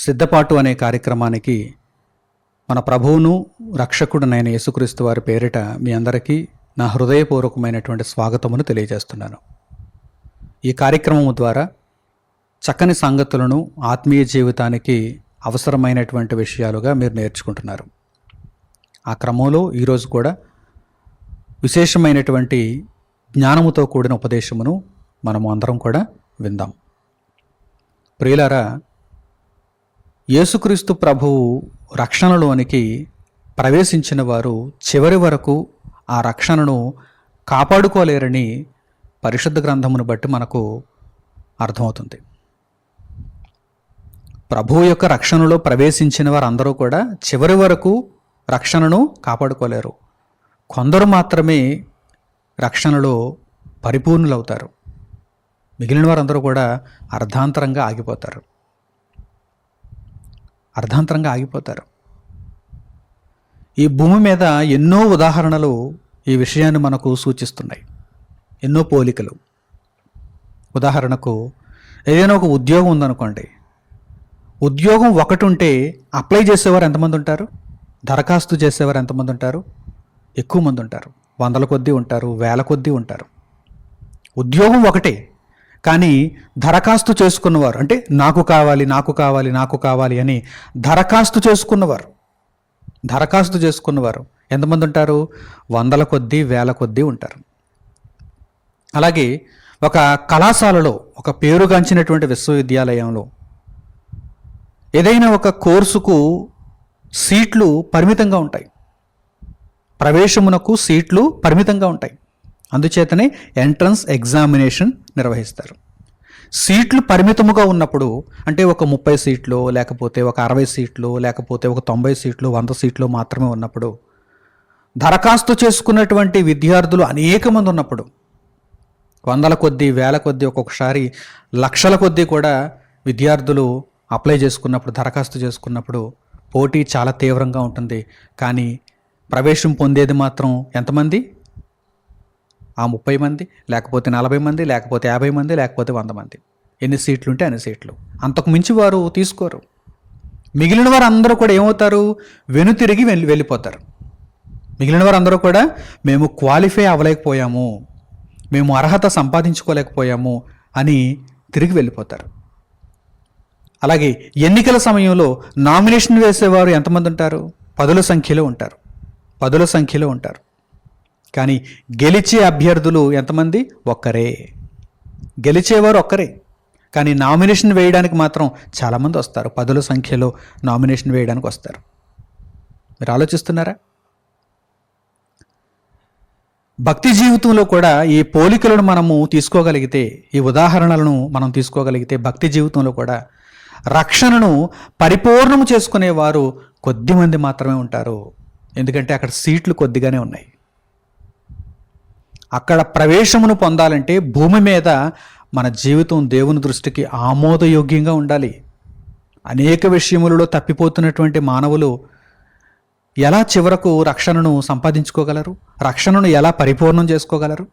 సిద్ధపాటు అనే కార్యక్రమానికి మన ప్రభువును రక్షకుడునైన యేసుక్రీస్తు వారి పేరిట మీ అందరికీ నా హృదయపూర్వకమైనటువంటి స్వాగతమును తెలియజేస్తున్నాను. ఈ కార్యక్రమం ద్వారా చక్కని సంగతులను ఆత్మీయ జీవితానికి అవసరమైనటువంటి విషయాలుగా మీరు నేర్చుకుంటున్నారు. ఆ క్రమంలో ఈరోజు కూడా విశేషమైనటువంటి జ్ఞానముతో కూడిన ఉపదేశమును మనము అందరం కూడా విందాం. ప్రియులారా యేసుక్రీస్తు ప్రభువు రక్షణలోనికి ప్రవేశించిన వారు చివరి వరకు ఆ రక్షణను కాపాడుకోలేరని పరిశుద్ధ గ్రంథమును బట్టి మనకు అర్థమవుతుంది. ప్రభువు యొక్క రక్షణలో ప్రవేశించిన వారందరూ కూడా చివరి వరకు రక్షణను కాపాడుకోలేరు. కొందరు మాత్రమే రక్షణలో పరిపూర్ణులవుతారు. మిగిలిన వారందరూ కూడా అర్ధాంతరంగా ఆగిపోతారు. అర్ధాంతరంగా ఆగిపోతారు. ఈ భూమి మీద ఎన్నో ఉదాహరణలు ఈ విషయాన్ని మనకు సూచిస్తున్నాయి. ఎన్నో పోలికలు. ఉదాహరణకు ఏదైనా ఒక ఉద్యోగం ఉందనుకోండి. ఉద్యోగం ఒకటి ఉంటే అప్లై చేసేవారు ఎంతమంది ఉంటారు? దరఖాస్తు చేసేవారు ఎంతమంది ఉంటారు? ఎక్కువ మంది ఉంటారు. వందల కొద్దీ ఉంటారు వేల కొద్దీ ఉంటారు. ఉద్యోగం ఒకటే. కానీ దరఖాస్తు చేసుకున్నవారు అంటే నాకు కావాలి నాకు కావాలి నాకు కావాలి అని దరఖాస్తు చేసుకున్నవారు దరఖాస్తు చేసుకున్నవారు ఎంతమంది ఉంటారు? వందల కొద్దీ వేల కొద్దీ ఉంటారు. అలాగే ఒక కళాశాలలో ఒక పేరుగాంచినటువంటి విశ్వవిద్యాలయంలో ఏదైనా ఒక కోర్సుకు సీట్లు పరిమితంగా ఉంటాయి. ప్రవేశమునకు సీట్లు పరిమితంగా ఉంటాయి. అందుచేతనే ఎంట్రన్స్ ఎగ్జామినేషన్ నిర్వహిస్తారు. సీట్లు పరిమితముగా ఉన్నప్పుడు అంటే ఒక ముప్పై సీట్లు లేకపోతే ఒక అరవై సీట్లు లేకపోతే ఒక తొంభై సీట్లు వంద సీట్లు మాత్రమే ఉన్నప్పుడు దరఖాస్తు చేసుకున్నటువంటి విద్యార్థులు అనేక మంది ఉన్నప్పుడు వందల కొద్దీ వేల కొద్దీ ఒక్కొక్కసారి లక్షల కొద్దీ కూడా విద్యార్థులు అప్లై చేసుకున్నప్పుడు దరఖాస్తు చేసుకున్నప్పుడు పోటీ చాలా తీవ్రంగా ఉంటుంది. కానీ ప్రవేశం పొందేది మాత్రం ఎంతమంది? ఆ ముప్పై మంది లేకపోతే నలభై మంది లేకపోతే యాభై మంది లేకపోతే వంద మంది. ఎన్ని సీట్లు ఉంటే అన్ని సీట్లు. అంతకు మించి వారు తీసుకోరు. మిగిలిన వారు అందరూ కూడా ఏమవుతారు? వెనుతిరిగి వెళ్ళి వెళ్ళిపోతారు. మిగిలిన వారు అందరూ కూడా మేము క్వాలిఫై అవ్వలేకపోయాము మేము అర్హత సంపాదించుకోలేకపోయాము అని తిరిగి వెళ్ళిపోతారు. అలాగే ఎన్నికల సమయంలో నామినేషన్ వేసేవారు ఎంతమంది ఉంటారు? పదుల సంఖ్యలో ఉంటారు. పదుల సంఖ్యలో ఉంటారు. కానీ గెలిచే అభ్యర్థులు ఎంతమంది? ఒక్కరే. గెలిచేవారు ఒక్కరే. కానీ నామినేషన్ వేయడానికి మాత్రం చాలామంది వస్తారు. పదుల సంఖ్యలో నామినేషన్ వేయడానికి వస్తారు. మీరు ఆలోచిస్తున్నారా? భక్తి జీవితంలో కూడా ఈ పోలికలను మనము తీసుకోగలిగితే ఈ ఉదాహరణలను మనం తీసుకోగలిగితే భక్తి జీవితంలో కూడా రక్షణను పరిపూర్ణము చేసుకునేవారు కొద్దిమంది మాత్రమే ఉంటారు. ఎందుకంటే అక్కడ సీట్లు కొద్దిగానే ఉన్నాయి. అక్కడ ప్రవేశమును పొందాలంటే భూమి మీద మన జీవితం దేవుని దృష్టికి ఆమోదయోగ్యంగా ఉండాలి. అనేక విషయములలో తప్పిపోతున్నటువంటి మానవులు ఎలా చివరకు రక్షణను సంపాదించుకోగలరు? రక్షణను ఎలా పరిపూర్ణం చేసుకోగలరు?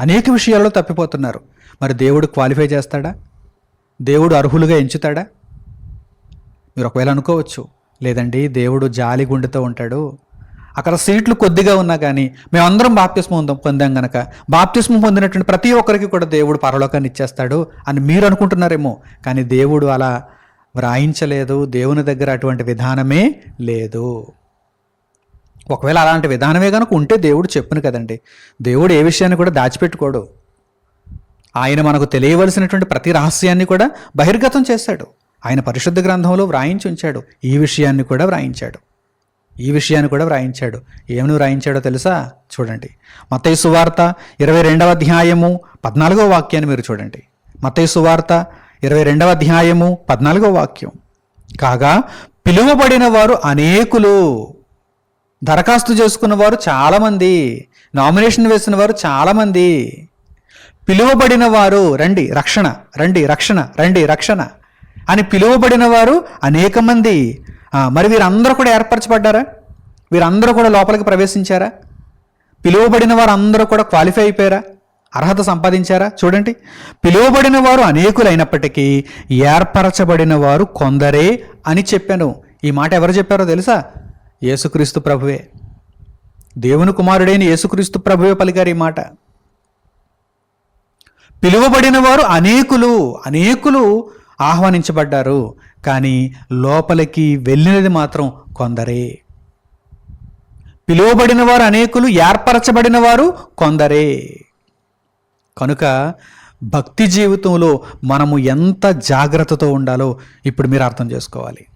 అనేక విషయాల్లో తప్పిపోతున్నారు. మరి దేవుడు క్వాలిఫై చేస్తాడా? దేవుడు అర్హులుగా ఎంచుతాడా? మీరు ఒకవేళ అనుకోవచ్చు లేదండి దేవుడు జాలి గుండెతో ఉంటాడు అక్కడ సీట్లు కొద్దిగా ఉన్నా కానీ మేమందరం బాప్తిస్మం పొందాం గనక. బాప్తిస్మం పొందినటువంటి ప్రతి ఒక్కరికి కూడా దేవుడు పరలోకాన్ని ఇచ్చేస్తాడు అని మీరు అనుకుంటున్నారేమో. కానీ దేవుడు అలా వ్రాయించలేదు. దేవుని దగ్గర అటువంటి విధానమే లేదు. ఒకవేళ అలాంటి విధానమే కనుక ఉంటే దేవుడు చెప్పును కదండి. దేవుడు ఏ విషయాన్ని కూడా దాచిపెట్టుకోడు. ఆయన మనకు తెలియవలసినటువంటి ప్రతి రహస్యాన్ని కూడా బహిర్గతం చేశాడు ఆయన పరిశుద్ధ గ్రంథంలో వ్రాయించి ఉంచాడు. ఈ విషయాన్ని కూడా వ్రాయించాడు. ఈ విషయాన్ని కూడా వ్రాయించాడు. ఏమని వ్రాయించాడో తెలుసా? చూడండి. మత్తయి సువార్త ఇరవై రెండవ అధ్యాయము పద్నాలుగో వాక్యాన్ని మీరు చూడండి. మత్తయి సువార్త ఇరవై రెండవ అధ్యాయము పద్నాలుగో వాక్యం. కాగా పిలువబడిన వారు అనేకులు దరఖాస్తు చేసుకున్న వారు చాలామంది నామినేషన్ వేసిన వారు చాలామంది పిలువబడిన వారు రండి రక్షణ రండి రక్షణ రండి రక్షణ అని పిలువబడిన వారు అనేక మంది మరి వీరందరూ కూడా ఏర్పరచబడ్డారా? వీరందరూ కూడా లోపలికి ప్రవేశించారా? పిలువబడిన వారు అందరూ కూడా క్వాలిఫై అయిపోయారా? అర్హత సంపాదించారా? చూడండి. పిలువబడిన వారు అనేకులైనప్పటికీ ఏర్పరచబడిన వారు కొందరే అని చెప్పాను. ఈ మాట ఎవరు చెప్పారో తెలుసా? యేసుక్రీస్తు ప్రభువే. దేవుని కుమారుడైన యేసుక్రీస్తు ప్రభువే పలికారు ఈ మాట. పిలువబడిన వారు అనేకులు అనేకులు ఆహ్వానించబడ్డారు. కానీ లోపలికి వెళ్ళినది మాత్రం కొందరే. పిలువబడిన వారు అనేకులు ఏర్పరచబడిన వారు కొందరే. కనుక భక్తి జీవితంలో మనము ఎంత జాగ్రత్తతో ఉండాలో ఇప్పుడు మీరు అర్థం చేసుకోవాలి.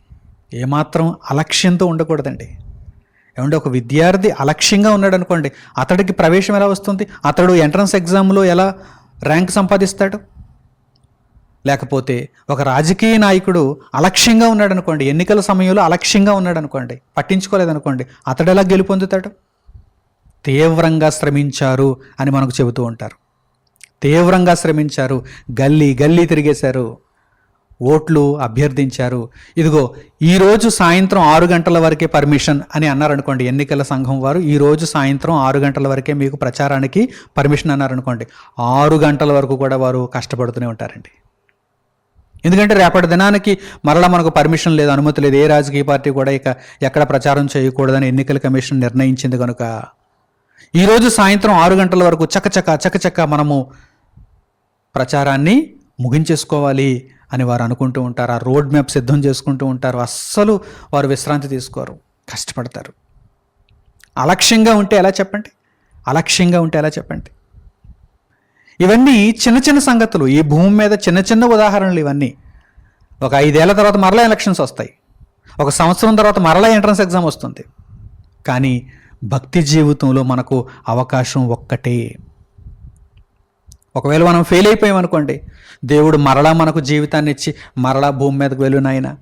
ఏమాత్రం అలక్ష్యంతో ఉండకూడదండి. ఏమంటే ఒక విద్యార్థి అలక్ష్యంగా ఉన్నాడు అనుకోండి అతడికి ప్రవేశం ఎలా వస్తుంది? అతడు ఎంట్రన్స్ ఎగ్జామ్లో ఎలా ర్యాంక్ సంపాదిస్తాడు? లేకపోతే ఒక రాజకీయ నాయకుడు అలక్ష్యంగా ఉన్నాడు అనుకోండి ఎన్నికల సమయంలో అలక్ష్యంగా ఉన్నాడు అనుకోండి పట్టించుకోలేదనుకోండి అతడు ఎలా గెలుపొందుతాడు తీవ్రంగా శ్రమించారు అని మనకు చెబుతూ ఉంటారు. తీవ్రంగా శ్రమించారు గల్లీ గల్లీ తిరిగేశారు ఓట్లు అభ్యర్థించారు. ఇదిగో ఈరోజు సాయంత్రం ఆరు గంటల వరకే పర్మిషన్ అని అన్నారనుకోండి ఎన్నికల సంఘం వారు ఈరోజు సాయంత్రం ఆరు గంటల వరకే మీకు ప్రచారానికి పర్మిషన్ అన్నారనుకోండి ఆరు గంటల వరకు కూడా వారు కష్టపడుతూనే ఉంటారండి. ఎందుకంటే రేపటి దినానికి మరలా మనకు పర్మిషన్ లేదు అనుమతి లేదు. ఏ రాజకీయ పార్టీ కూడా ఇక ఎక్కడ ప్రచారం చేయకూడదని ఎన్నికల కమిషన్ నిర్ణయించింది కనుక. ఈరోజు సాయంత్రం ఆరు గంటల వరకు చకచక చకచక మనము ప్రచారాన్ని ముగించేసుకోవాలి అని వారు అనుకుంటూ ఉంటారు. ఆ రోడ్ మ్యాప్ సిద్ధం చేసుకుంటూ ఉంటారు. అస్సలు వారు విశ్రాంతి తీసుకోరు. కష్టపడతారు. అలక్ష్యంగా ఉంటే ఎలా చెప్పండి? అలక్ష్యంగా ఉంటే ఎలా చెప్పండి? ఇవన్నీ చిన్న చిన్న సంగతులు. ఈ భూమి మీద చిన్న చిన్న ఉదాహరణలు ఇవన్నీ. ఒక ఐదేళ్ళ తర్వాత మరలా ఎలక్షన్స్ వస్తాయి. ఒక సంవత్సరం తర్వాత మరలా ఎంట్రన్స్ ఎగ్జామ్ వస్తుంది. కానీ భక్తి జీవితంలో మనకు అవకాశం ఒక్కటే. ఒకవేళ మనం ఫెయిల్ అయిపోయామనుకోండి దేవుడు మరలా మనకు జీవితాన్ని ఇచ్చి మరలా భూమి మీదకు వెళ్ళు నాయన.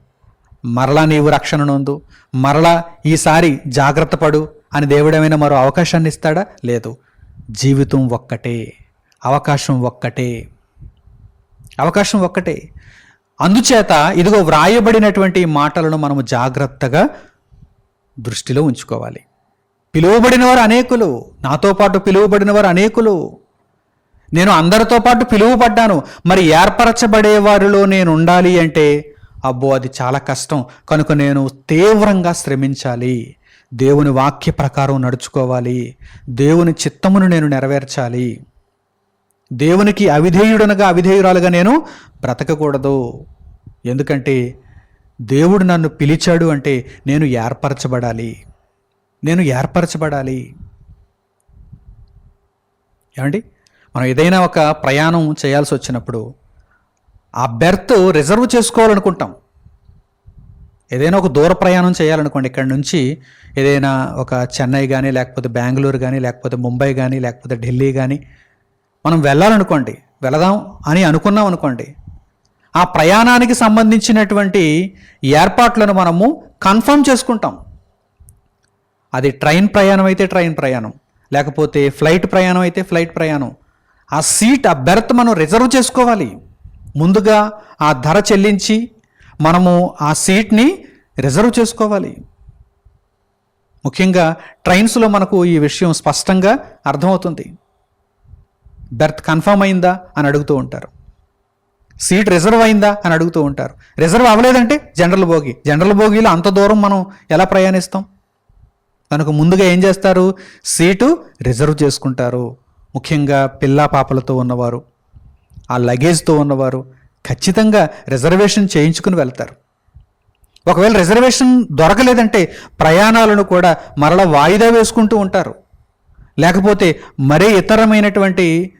మరలా నీవు రక్షణ నొందు. మరలా ఈసారి జాగ్రత్త పడు అని దేవుడేమైనా మరో అవకాశాన్ని ఇస్తాడా? లేదు. జీవితం ఒక్కటే. అవకాశం ఒక్కటే. అవకాశం ఒక్కటే. అందుచేత ఇదిగో వ్రాయబడినటువంటి మాటలను మనము జాగ్రత్తగా దృష్టిలో ఉంచుకోవాలి. పిలువబడిన వారు అనేకులు నాతో పాటు పిలువబడిన వారు అనేకులు. నేను అందరితో పాటు పిలువబడ్డాను మరి ఏర్పరచబడే వారిలో నేను ఉండాలి అంటే అబ్బో అది చాలా కష్టం. కనుక నేను తీవ్రంగా శ్రమించాలి. దేవుని వాక్య ప్రకారం నడుచుకోవాలి. దేవుని చిత్తమును నేను నెరవేర్చాలి. దేవునికి అవిధేయుడనగా అవిధేయురాలుగా నేను బ్రతకకూడదు. ఎందుకంటే దేవుడు నన్ను పిలిచాడు అంటే నేను ఏర్పరచబడాలి. నేను ఏర్పరచబడాలి. ఏమండి? మనం ఏదైనా ఒక ప్రయాణం చేయాల్సి వచ్చినప్పుడు ఆ బెర్త్ రిజర్వ్ చేసుకోవాలనుకుంటాం. ఏదైనా ఒక దూర ప్రయాణం చేయాలనుకోండి ఇక్కడ నుంచి ఏదైనా ఒక చెన్నై కానీ లేకపోతే బెంగళూరు కానీ లేకపోతే ముంబై కానీ లేకపోతే ఢిల్లీ కానీ మనం వెళ్ళాలనుకోండి వెళదాం అని అనుకున్నాం అనుకోండి ఆ ప్రయాణానికి సంబంధించినటువంటి ఏర్పాట్లను మనము కన్ఫర్మ్ చేసుకుంటాం. అది ట్రైన్ ప్రయాణం అయితే ట్రైన్ ప్రయాణం లేకపోతే ఫ్లైట్ ప్రయాణం అయితే ఫ్లైట్ ప్రయాణం. ఆ సీట్ ఆ బెర్త్ మనం రిజర్వ్ చేసుకోవాలి. ముందుగా ఆ ధర చెల్లించి మనము ఆ సీట్ని రిజర్వ్ చేసుకోవాలి. ముఖ్యంగా ట్రైన్స్లో మనకు ఈ విషయం స్పష్టంగా అర్థమవుతుంది. బెర్త్ కన్ఫర్మ్ అయిందా అని అడుగుతూ ఉంటారు. సీట్ రిజర్వ్ అయిందా అని అడుగుతూ ఉంటారు. రిజర్వ్ అవ్వలేదంటే జనరల్ బోగి జనరల్ బోగీలో అంత దూరం మనం ఎలా ప్రయాణిస్తాం? తనకు ముందుగా ఏం చేస్తారు? సీటు రిజర్వ్ చేసుకుంటారు. ముఖ్యంగా పిల్లా పాపలతో ఉన్నవారు ఆ లగేజ్తో ఉన్నవారు ఖచ్చితంగా రిజర్వేషన్ చేయించుకుని వెళ్తారు. ఒకవేళ రిజర్వేషన్ దొరకలేదంటే ప్రయాణాలను కూడా మరలా వాయిదా వేసుకుంటూ ఉంటారు. లేకపోతే మరే ఇతరమైనటువంటి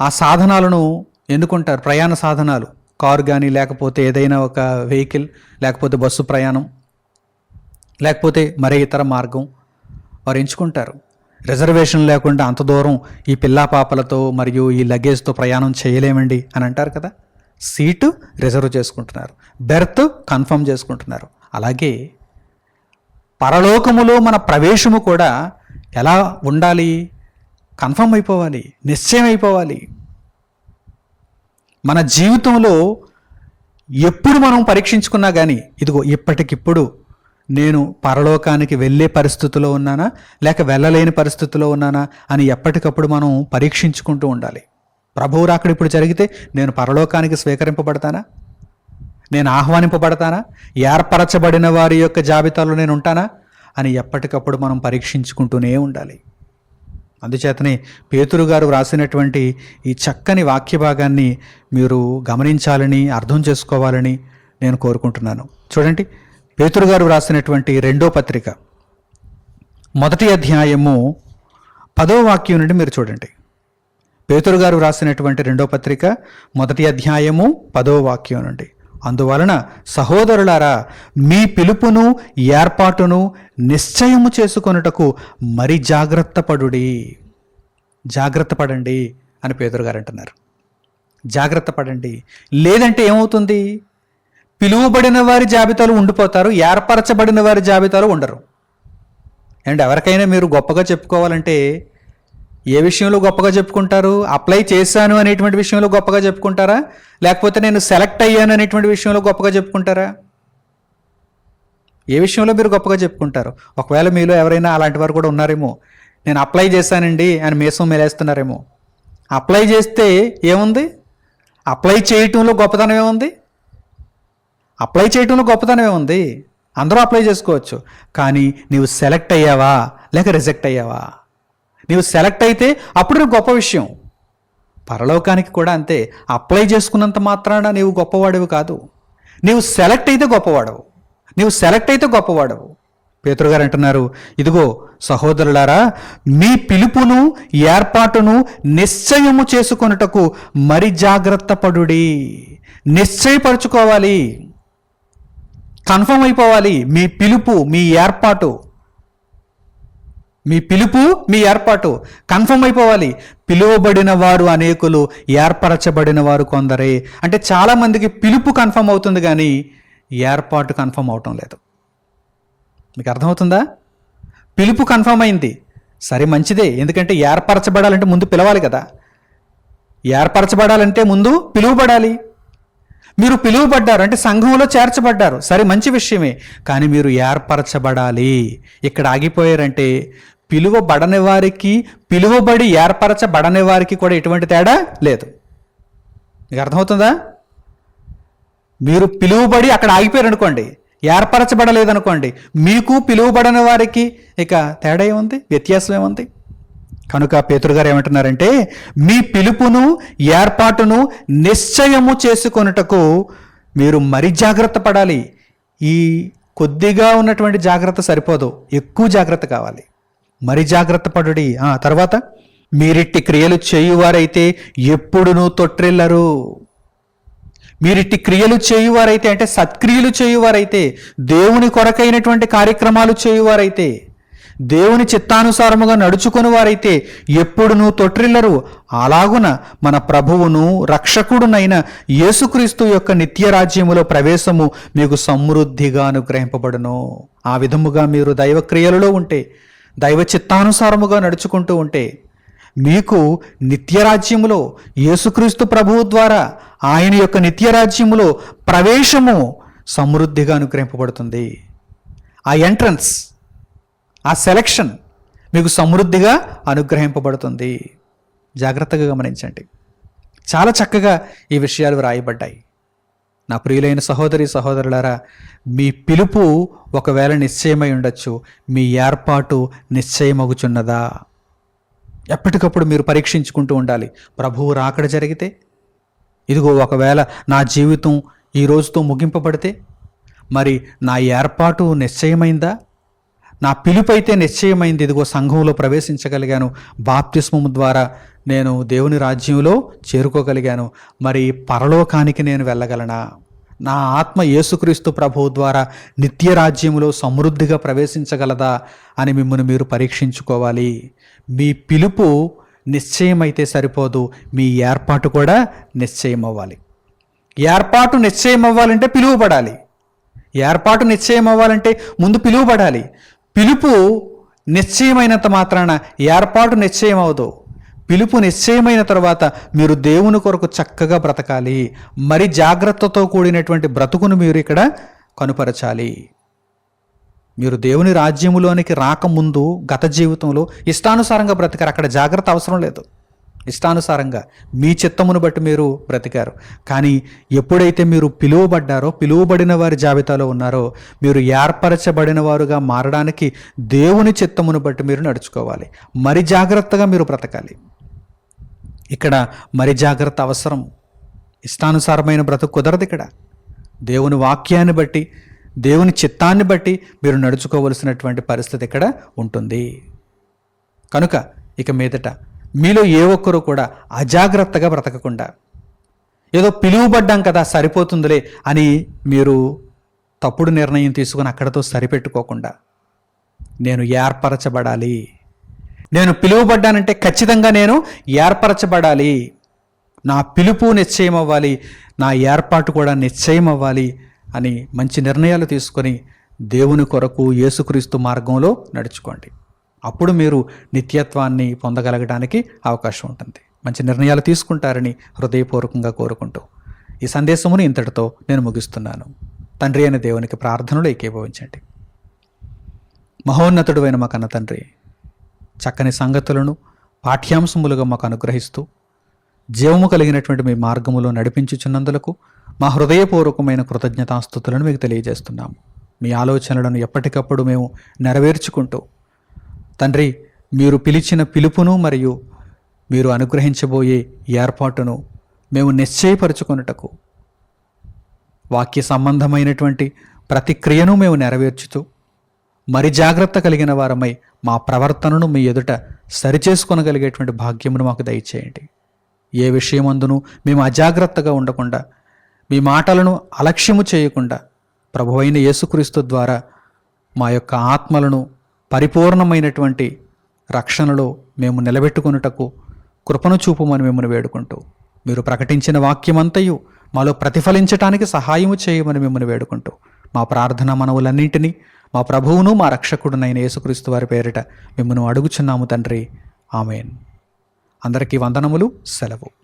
ఆ సాధనాలను ఎన్నుకుంటారు ప్రయాణ సాధనాలు. కారు కానీ లేకపోతే ఏదైనా ఒక వెహికల్ లేకపోతే బస్సు ప్రయాణం లేకపోతే మరే ఇతర మార్గం వారు ఎంచుకుంటారు. రిజర్వేషన్ లేకుండా అంత దూరం ఈ పిల్లా పాపలతో మరియు ఈ లగేజ్తో ప్రయాణం చేయలేమండి అని అంటారు కదా? సీటు రిజర్వ్ చేసుకుంటున్నారు. బెర్త్ కన్ఫర్మ్ చేసుకుంటున్నారు. అలాగే పరలోకములో మన ప్రవేశము కూడా ఎలా ఉండాలి? కన్ఫర్మ్ అయిపోవాలి నిశ్చయం అయిపోవాలి. మన జీవితంలో ఎప్పుడు మనం పరీక్షించుకున్నా కానీ ఇదిగో ఇప్పటికిప్పుడు నేను పరలోకానికి వెళ్ళే పరిస్థితిలో ఉన్నానా? లేక వెళ్ళలేని పరిస్థితిలో ఉన్నానా? అని ఎప్పటికప్పుడు మనం పరీక్షించుకుంటూ ఉండాలి. ప్రభువు రాకడ ఇప్పుడు జరిగితే నేను పరలోకానికి స్వీకరింపబడతానా? నేను ఆహ్వానింపబడతానా? ఏర్పరచబడిన వారి యొక్క జాబితాలో నేను ఉంటానా? అని ఎప్పటికప్పుడు మనం పరీక్షించుకుంటూనే ఉండాలి. అందుచేతనే పేతురు గారు వ్రాసినటువంటి ఈ చక్కని వాక్య భాగాన్ని మీరు గమనించాలని అర్థం చేసుకోవాలని నేను కోరుకుంటున్నాను. చూడండి పేతురు గారు వ్రాసినటువంటి రెండో పత్రిక. మొదటి అధ్యాయము పదో వాక్యం నుండి మీరు చూడండి. పేతురు గారు వ్రాసినటువంటి రెండో పత్రిక మొదటి అధ్యాయము పదో వాక్యం నుండి. అందువలన సహోదరులారా మీ పిలుపును ఏర్పాటును నిశ్చయము చేసుకొనుటకు మరి జాగ్రత్త పడుడి. జాగ్రత్త పడండి అని పేదరు గారు అంటున్నారు. జాగ్రత్త పడండి. లేదంటే ఏమవుతుంది? పిలువబడిన వారి జాబితాలు ఉండిపోతారు ఏర్పరచబడిన వారి జాబితాలు ఉండరు. అండ్ ఎవరికైనా మీరు గొప్పగా చెప్పుకోవాలంటే ఏ విషయంలో గొప్పగా చెప్పుకుంటారు? అప్లై చేశాను అనేటువంటి విషయంలో గొప్పగా చెప్పుకుంటారా? లేకపోతే నేను సెలెక్ట్ అయ్యాను అనేటువంటి విషయంలో గొప్పగా చెప్పుకుంటారా? ఏ విషయంలో మీరు గొప్పగా చెప్పుకుంటారు? ఒకవేళ మీలో ఎవరైనా అలాంటి వారు కూడా ఉన్నారేమో నేను అప్లై చేశానండి అని మీసం మేలేస్తున్నారేమో. అప్లై చేస్తే ఏముంది? అప్లై చేయటంలో గొప్పతనం ఏముంది? అప్లై చేయటంలో గొప్పతనం ఏముంది? అందరూ అప్లై చేసుకోవచ్చు. కానీ నీవు సెలెక్ట్ అయ్యావా? లేక రిజెక్ట్ అయ్యావా? నీవు సెలెక్ట్ అయితే అప్పుడు గొప్ప విషయం. పరలోకానికి కూడా అంతే. అప్లై చేసుకున్నంత మాత్రాన నీవు గొప్పవాడివి కాదు. నీవు సెలెక్ట్ అయితే గొప్పవాడవు. నీవు సెలెక్ట్ అయితే గొప్పవాడవు. పేతురు గారు అంటున్నారు ఇదిగో సహోదరులారా మీ పిలుపును ఏర్పాటును నిశ్చయము చేసుకొనుటకు మరి జాగ్రత్త పడుడి. నిశ్చయపరచుకోవాలి. కన్ఫర్మ్ అయిపోవాలి. మీ పిలుపు మీ ఏర్పాటు మీ పిలుపు మీ ఏర్పాటు కన్ఫర్మ్ అయిపోవాలి. పిలువబడిన వారు అనేకులు ఏర్పరచబడిన వారు కొందరే. అంటే చాలామందికి పిలుపు కన్ఫర్మ్ అవుతుంది కానీ ఏర్పాటు కన్ఫర్మ్ అవటం లేదు. మీకు అర్థమవుతుందా? పిలుపు కన్ఫర్మ్ అయింది. సరే మంచిదే. ఎందుకంటే ఏర్పరచబడాలంటే ముందు పిలవాలి కదా. ఏర్పరచబడాలంటే ముందు పిలువబడాలి. మీరు పిలువబడ్డారు అంటే సంఘంలో చేర్చబడ్డారు. సరే మంచి విషయమే. కానీ మీరు ఏర్పరచబడాలి. ఇక్కడ ఆగిపోయారంటే పిలువబడని వారికి పిలువబడి ఏర్పరచబడని వారికి కూడా ఎటువంటి తేడా లేదు. మీకు అర్థమవుతుందా? మీరు పిలువబడి అక్కడ ఆగిపోయారు అనుకోండి ఏర్పరచబడలేదనుకోండి మీకు పిలువబడని వారికి ఇక తేడా ఏముంది? వ్యత్యాసం ఏముంది? కనుక పేతురు గారు ఏమంటున్నారంటే మీ పిలుపును ఏర్పాటును నిశ్చయము చేసుకొనుటకు మీరు మరి జాగ్రత్త పడాలి. ఈ కొద్దిగా ఉన్నటువంటి జాగ్రత్త సరిపోదు. ఎక్కువ జాగ్రత్త కావాలి. మరి జాగ్రత్త పడుడి. తర్వాత మీరిట్టి క్రియలు చేయువారైతే ఎప్పుడునూ తొట్టిల్లరు మీరిట్టి క్రియలు చేయువారైతే అంటే సత్క్రియలు చేయువారైతే దేవుని కొరకైనటువంటి కార్యక్రమాలు చేయువారైతే దేవుని చిత్తానుసారముగా నడుచుకుని వారైతే ఎప్పుడునూ తొట్టిల్లరు అలాగున మన ప్రభువును రక్షకుడునైన యేసుక్రీస్తు యొక్క నిత్య రాజ్యములో ప్రవేశము మీకు సమృద్ధిగా అనుగ్రహింపబడును. ఆ విధముగా మీరు దైవక్రియలలో ఉంటే దైవ చిత్తానుసారముగా నడుచుకుంటూ ఉంటే మీకు నిత్యరాజ్యములో యేసుక్రీస్తు ప్రభువు ద్వారా ఆయన యొక్క నిత్యరాజ్యములో ప్రవేశము సమృద్ధిగా అనుగ్రహింపబడుతుంది. ఆ ఎంట్రన్స్ ఆ సెలక్షన్ మీకు సమృద్ధిగా అనుగ్రహింపబడుతుంది. జాగ్రత్తగా గమనించండి. చాలా చక్కగా ఈ విషయాలు రాయబడ్డాయి నా ప్రియులైన సహోదరి సహోదరులారా మీ పిలుపు ఒకవేళ నిశ్చయమై ఉండొచ్చు మీ ఏర్పాటు నిశ్చయమగుచున్నదా? ఎప్పటికప్పుడు మీరు పరీక్షించుకుంటూ ఉండాలి. ప్రభువు రాకడ జరిగితే ఇదిగో ఒకవేళ నా జీవితం ఈ రోజుతో ముగింపబడితే మరి నా ఏర్పాటు నిశ్చయమైందా? నా పిలుపు అయితే నిశ్చయమైంది ఇదిగో సంఘంలో ప్రవేశించగలిగాను. బాప్తిస్మము ద్వారా నేను దేవుని రాజ్యంలో చేరుకోగలిగాను. మరి పరలోకానికి నేను వెళ్ళగలనా? నా ఆత్మ యేసుక్రీస్తు ప్రభువు ద్వారా నిత్య రాజ్యంలో సమృద్ధిగా ప్రవేశించగలదా అని మిమ్మల్ని మీరు పరీక్షించుకోవాలి. మీ పిలుపు నిశ్చయమైతే సరిపోదు మీ ఏర్పాటు కూడా నిశ్చయం అవ్వాలి ఏర్పాటు నిశ్చయం అవ్వాలంటే పిలువబడాలి. ఏర్పాటు నిశ్చయం అవ్వాలంటే ముందు పిలువబడాలి. పిలుపు నిశ్చయమైనంత మాత్రాన ఏర్పాటు నిశ్చయం అవదు పిలుపు నిశ్చయమైన తర్వాత మీరు దేవుని కొరకు చక్కగా బ్రతకాలి. మరి జాగ్రత్తతో కూడినటువంటి బ్రతుకును మీరు ఇక్కడ కనుపరచాలి. మీరు దేవుని రాజ్యములోనికి రాకముందు గత జీవితంలో ఇష్టానుసారంగా బ్రతకరు. అక్కడ జాగ్రత్త అవసరం లేదు. ఇష్టానుసారంగా మీ చిత్తమును బట్టి మీరు బ్రతికారు. కానీ ఎప్పుడైతే మీరు పిలువబడ్డారో పిలువబడిన వారి జాబితాలో ఉన్నారో మీరు ఏర్పరచబడిన వారుగా మారడానికి దేవుని చిత్తమును బట్టి మీరు నడుచుకోవాలి. మరి జాగ్రత్తగా మీరు బ్రతకాలి. ఇక్కడ మరి జాగ్రత్త అవసరం. ఇష్టానుసారమైన బ్రతుకు కుదరదు ఇక్కడ. దేవుని వాక్యాన్ని బట్టి దేవుని చిత్తాన్ని బట్టి మీరు నడుచుకోవలసినటువంటి పరిస్థితి ఇక్కడ ఉంటుంది. కనుక ఇక మీదట మీలో ఏ ఒక్కరూ కూడా అజాగ్రత్తగా బ్రతకకుండా ఏదో పిలువబడ్డాం కదా సరిపోతుందిలే అని మీరు తప్పుడు నిర్ణయం తీసుకుని అక్కడతో సరిపెట్టుకోకుండా నేను ఏర్పరచబడాలి. నేను పిలువబడ్డానంటే ఖచ్చితంగా నేను ఏర్పరచబడాలి. నా పిలుపు నిశ్చయం అవ్వాలి నా ఏర్పాటు కూడా నిశ్చయం అవ్వాలి అని మంచి నిర్ణయాలు తీసుకొని దేవుని కొరకు యేసుక్రీస్తు మార్గంలో నడుచుకోండి. అప్పుడు మీరు నిత్యత్వాన్ని పొందగలగడానికి అవకాశం ఉంటుంది. మంచి నిర్ణయాలు తీసుకుంటారని హృదయపూర్వకంగా కోరుకుంటూ ఈ సందేశమును ఇంతటితో నేను ముగిస్తున్నాను. తండ్రి అయిన దేవునికి ప్రార్థనలు ఏకీభవించండి. మహోన్నతుడు అయిన మా కన్న తండ్రి చక్కని సంగతులను పాఠ్యాంశములుగా మాకు అనుగ్రహిస్తూ జీవము కలిగినటువంటి మీ మార్గములో నడిపించుచున్నందులకు మా హృదయపూర్వకమైన కృతజ్ఞతాస్థుతులను మీకు తెలియజేస్తున్నాము. మీ ఆలోచనలను ఎప్పటికప్పుడు మేము నెరవేర్చుకుంటూ తండ్రి మీరు పిలిచిన పిలుపును మరియు మీరు అనుగ్రహించబోయే ఏర్పాటును మేము నిశ్చయపరుచుకొనుటకు వాక్య సంబంధమైనటువంటి ప్రతి క్రియను మేము నెరవేర్చుతూ మరి జాగ్రత్త కలిగిన వారమై మా ప్రవర్తనను మీ ఎదుట సరిచేసుకొనగలిగేటువంటి భాగ్యమును మాకు దయచేయండి. ఏ విషయమందును మేము అజాగ్రత్తగా ఉండకుండా మీ మాటలను అలక్ష్యము చేయకుండా ప్రభువైన యేసుక్రీస్తు ద్వారా మా యొక్క ఆత్మలను పరిపూర్ణమైనటువంటి రక్షణలో మేము నిలబెట్టుకొనుటకు కృపను చూపుమని మిమ్మల్ని వేడుకుంటూ మీరు ప్రకటించిన వాక్యమంతయు మాలో ప్రతిఫలించటానికి సహాయము చేయమని మిమ్మల్ని వేడుకుంటూ మా ప్రార్థన మనవులన్నింటినీ మా ప్రభువును మా రక్షకుడునైన యేసుక్రీస్తు వారి పేరిట మిమ్మల్ని అడుగుచున్నాము తండ్రి. ఆమెన్. అందరికీ వందనములు సెలవు.